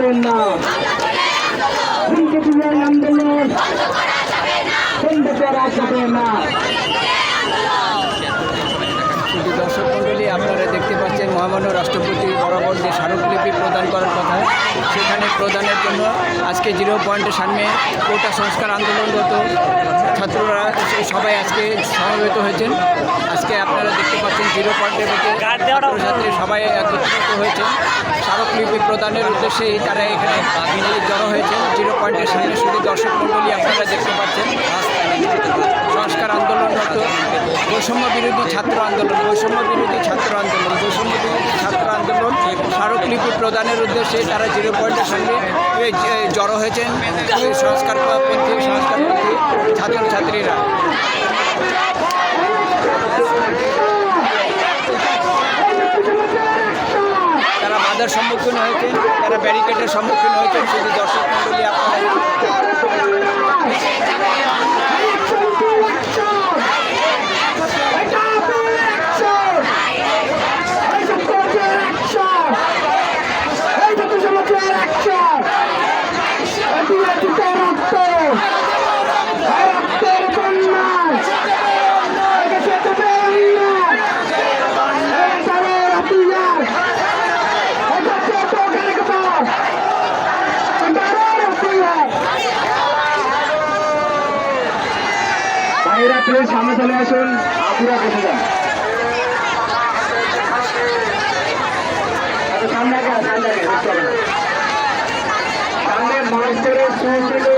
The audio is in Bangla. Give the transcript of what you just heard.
যাবেন না বিজেপির আন্দোলন। বন্ধ করা যাবে না দর্শক মন্ডলী আপনারা দেখতে পাচ্ছেন মহামান্য রাষ্ট্রপতি বরাবর যে স্মারকলিপি প্রদান করার কথা সেখানে প্রদানের জন্য আজকে জিরো পয়েন্টের সামনে কোটা সংস্কার আন্দোলনরত ছাত্ররা সবাই আজকে সমবেত হয়েছেন। আজকে আপনারা দেখতে পাচ্ছেন জিরো পয়েন্টের মধ্যে ছাত্রছাত্রী সবাই একত্রিত হয়েছেন স্মারকলিপি প্রদানের উদ্দেশ্যেই তারা এখানে জড়ো হয়েছেন জিরো পয়েন্টের সামনে শুধু দর্শক মণ্ডলী আপনারা দেখতে পাচ্ছেন। সংস্কার আন্দোলনরত বৈষম্য বিরোধী ছাত্র আন্দোলন, বৈষম্য বিরোধী ছাত্র আন্দোলন বৈষম্য বিরোধী ছাত্র আন্দোলন স্মারকলিপি প্রদানের উদ্দেশ্যে তারা জিরো পয়েন্টের সঙ্গে জড়ো হয়েছেন। সংস্কার সংস্কারপন্থী ছাত্রছাত্রীরা। তারা বাধার সম্মুখীন হয়েছেন, তারা ব্যারিকেডের সম্মুখীন হয়েছেন, শুধু দর্শক মণ্ডলী আপনারা ভাইরা প্লিজ সামনে চলে আসুন আপুরা বসে যান। আচ্ছা, সামনে সামনে আগে বুঝতে